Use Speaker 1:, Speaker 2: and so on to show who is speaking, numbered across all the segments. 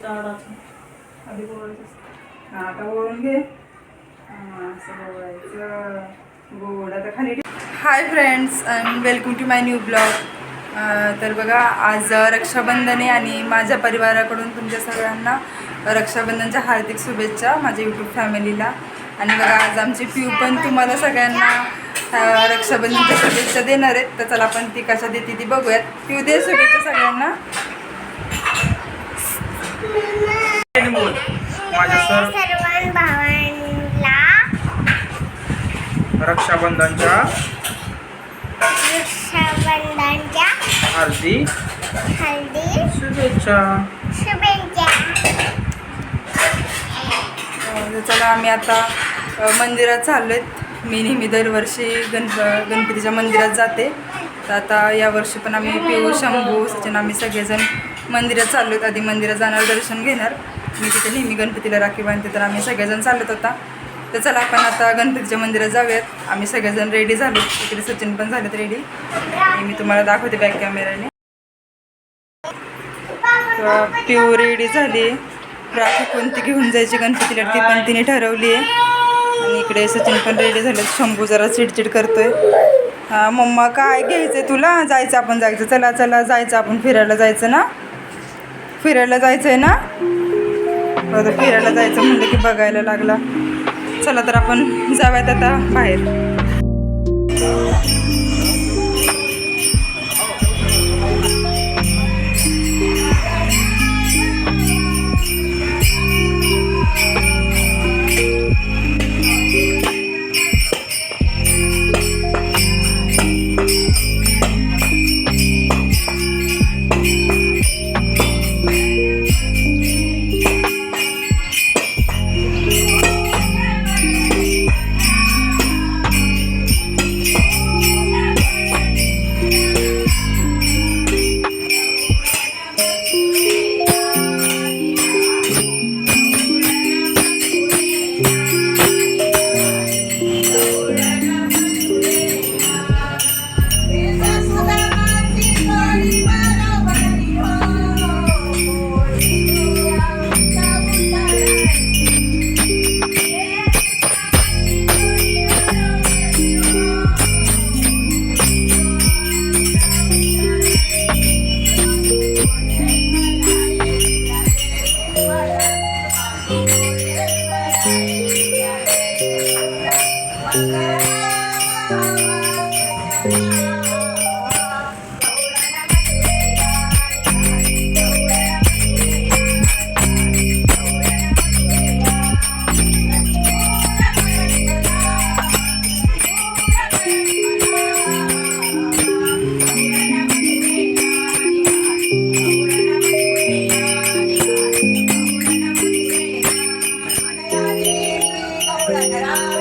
Speaker 1: आधी आता घे असं आता खाली. Hi friends and welcome to my new blog तर बघा आज रक्षाबंधन आहे आणि माझ्या परिवाराकडून तुमच्या सगळ्यांना रक्षाबंधनच्या हार्दिक शुभेच्छा माझ्या यूट्यूब फॅमिलीला आणि बघा आज आमची पिऊ पण तुम्हाला सगळ्यांना रक्षाबंधनच्या शुभेच्छा देणार आहेत तर चला आपण ती कशा देते ती बघूयात पिऊ दे शुभेच्छा सगळ्यांना
Speaker 2: बोल माझ्या सर
Speaker 3: सर्वां भावांना
Speaker 2: रक्षाबंधनच्या
Speaker 3: रक्षाबंधनच्या
Speaker 2: हार्दिक
Speaker 3: हल्दी
Speaker 2: शुभेच्छा.
Speaker 3: शुभेच्छा.
Speaker 1: चला आम्ही आता मंदिरात चाललो आहेत मी नेहमी दरवर्षी गणप गणपतीच्या मंदिरात जाते. तर आता यावर्षी पण आम्ही पिऊ शंभू सचिन आम्ही सगळेजण मंदिरात चाललो आहेत आधी मंदिरात जाणार दर्शन घेणार. मी तिथे नेहमी गणपतीला राखी बांधते तर आम्ही सगळेजण चालत होता. तर चला आपण आता गणपतीच्या मंदिरात जाऊयात. आम्ही सगळेजण रेडी झालो. तिकडे सचिन पण झालेत रेडी आणि मी तुम्हाला दाखवते बॅक कॅमेऱ्याने तर पिऊ रेडी झाली. राखी कोणती घेऊन जायची गणपतीला ती पण तिने ठरवली आहे. आणि इकडे सचिन पण रेडी झाले शंभू जरा चिडचिड करतोय. हा मम्मा काय घ्यायचंय तुला? जायचं आपण जायचं. चला चला जायचं आपण फिरायला जायचं ना? फिरायला जायचं आहे ना हो, बरं फिरायला जायचं म्हणलं की बघायला लागला. चला तर आपण जाऊयात आता बाहेर. Thank you.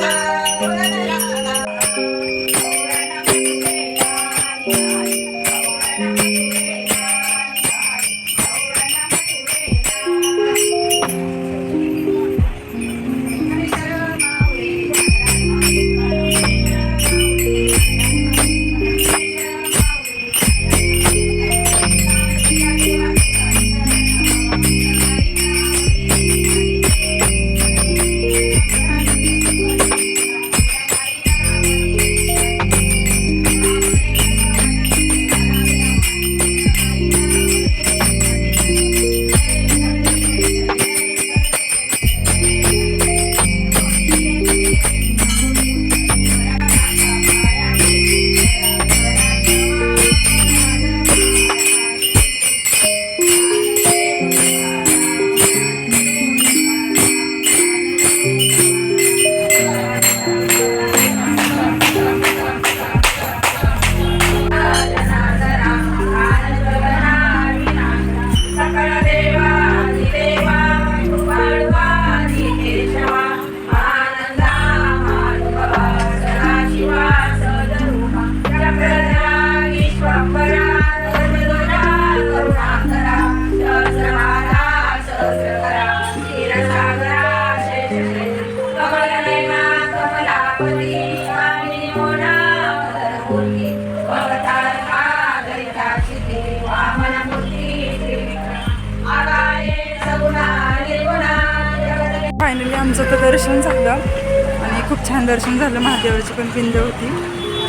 Speaker 1: फायनली आमचं तर दर्शन झालं. आणि खूप छान दर्शन झालं. महादेवाची पण पिंड होती.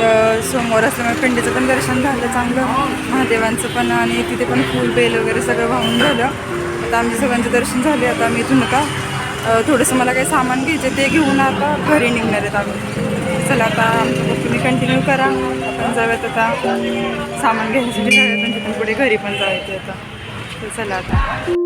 Speaker 1: तर समोर असल्यामुळे पिंडीचं पण दर्शन झालं चांगलं. महादेवांचं पण आणि तिथे पण फूल बेल वगैरे सगळं वाहून झालं. आता आमचे सगळ्यांचं दर्शन झाले. आता आम्ही इथून का थोडंसं मला काही सामान घ्यायचं ते घेऊन आता घरी निघणार आहेत आम्ही. चला आता आमचं तुम्ही कंटिन्यू करा. आपण जाऊयात आता. सामान घ्यायसाठी जाऊयात म्हणजे पुढे घरी पण जायचं आता. चला आता.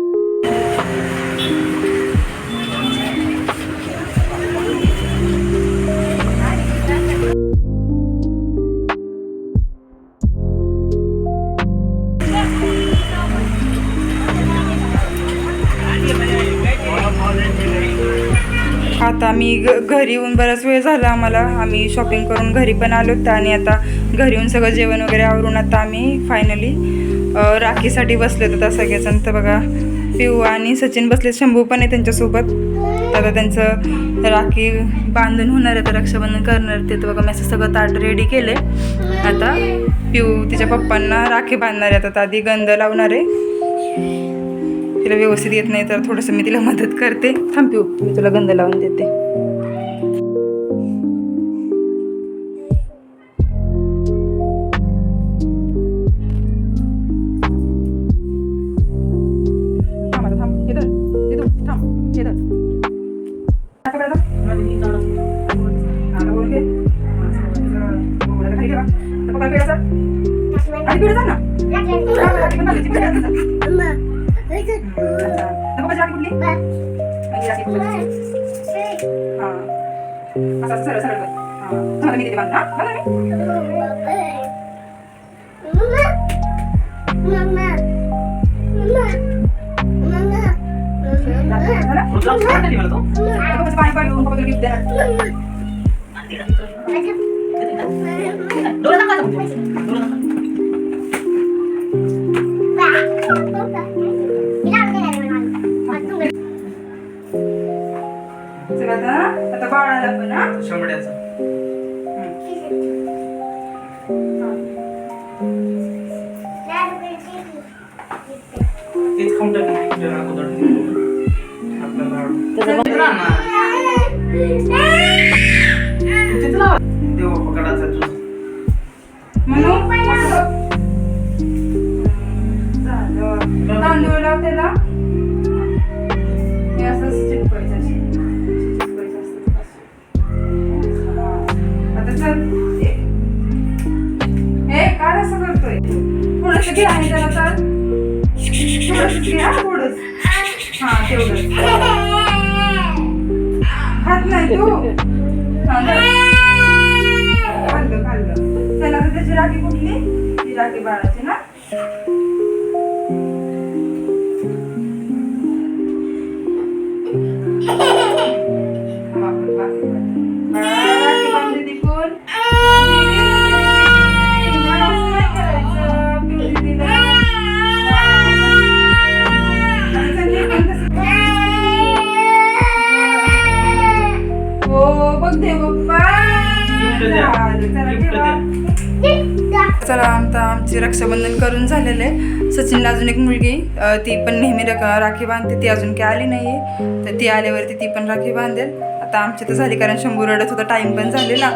Speaker 1: आता आम्ही ग घरी येऊन बराच वेळ झाला आम्हाला. आम्ही शॉपिंग करून घरी पण आलो होतं आणि आता घरी येऊन सगळं जेवण वगैरे आवरून आता आम्ही फायनली राखीसाठी बसले होतो सगळेजण. तर बघा पिऊ आणि सचिन बसले शंभू पण आहे त्यांच्यासोबत. आता त्यांचं राखी बांधून होणार आहे तर रक्षाबंधन करणार ते तर बघा मी असं सगळं ताट रेडी केले आता पिऊ तिच्या पप्पांना राखी बांधणार आहे. आता आधी गंध लावणार आहे. तिला व्यवस्थित येत नाही तर थोडंसं मी तिला मदत करते थांबू मी तुला गंध लावून देते थांब आता, थांब. पप्पाची राखी कुठली? आणि राखी पप्पाची. हा. असं असं सरळ सरळ कर. हा. थांब आता मी देते बांध, हा? बांध मी. झालं? आता पप्पाचं चला आता आता बाळाला पण हा
Speaker 2: शंभड्याचा तेच खाऊन टाक ना, तुझ्या अगोदर. आपल्याला तिथं ना. तिथं लाव. देवा पकडायचा तुझा.
Speaker 1: म्हणून झालं तांदूळ लाव त्याला थोडस घे आणि त्याला चाल थोडस घे हा थोडस हा तेवढंच. खात नाही तू. हा, जा. खाल्लं खाल्लं. त्याला आता त्याची राखी कुठली? ती राखी बाळाची ना? चला आता आमचे रक्षाबंधन करून झालेलं आहे सचिनला अजून एक मुलगी. ती पण नेहमी राखी बांधते. ती अजून काही आली नाही आहे तर ती आल्यावरती ती पण राखी बांधेल. आता आमची तर झाली कारण शंभू रडत होता. टाईम पण झालेला.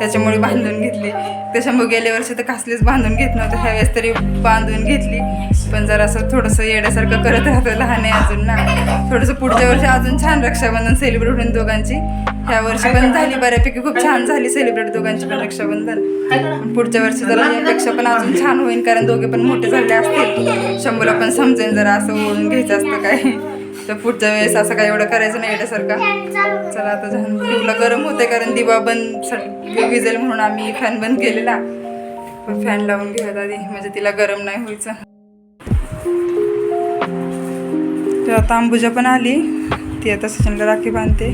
Speaker 1: त्याच्यामुळे बांधून घेतली. त्याच्यामुळे गेल्या वर्षी तर कसलीच बांधून घेत नव्हतं. ह्यावेळेस तरी बांधून घेतली. पण जरा असं थोडंसं येण्यासारखं करत राहतो. लहान आहे अजून ना. थोडंसं पुढच्या वर्षी अजून छान रक्षाबंधन सेलिब्रेट होईल दोघांची. ह्या वर्षी पण झाली बऱ्यापैकी. खूप छान झाली सेलिब्रेट दोघांची पण रक्षाबंधन. पुढच्या वर्षी जरा यापेक्षा पण अजून छान होईल. कारण दोघे पण मोठे झाले असतील. शंभूला पण समजेल जरा असं ओळून घ्यायचं असतं काय. तर पुढच्या वेळेस असं काय एवढं करायचं नाही येण्यासारखं चला आता झालं पिऊला गरम होते कारण दिवा बंद विजेल म्हणून आम्ही फॅन बंद केलेला. पण फॅन लावून घेऊयात आधी म्हणजे तिला गरम नाही व्हायचं. तर आता अंबुजा पण आली. ती आता सचिनला राखी बांधते.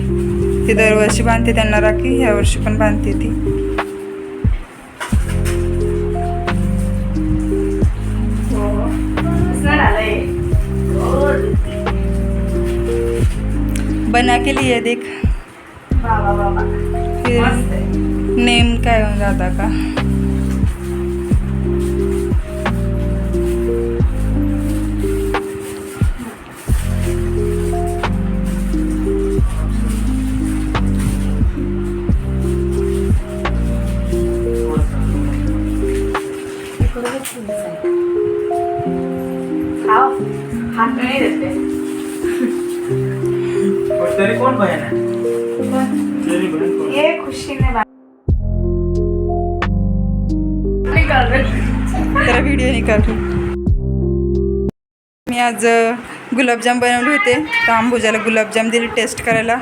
Speaker 1: ती दरवर्षी बांधते त्यांना राखी. ह्या वर्षी पण बांधते ती. बना के लिए देख। फिर नेम काय होऊन दादा का?
Speaker 2: तरी कोण बहीण आहे तरी बहीण कोण?
Speaker 1: ये खुशीने बा- तर व्हिडिओ निकाल मी आज अ, गुलाबजाम बनवले होते तर अंबुजाला गुलाबजाम दिले टेस्ट करायला?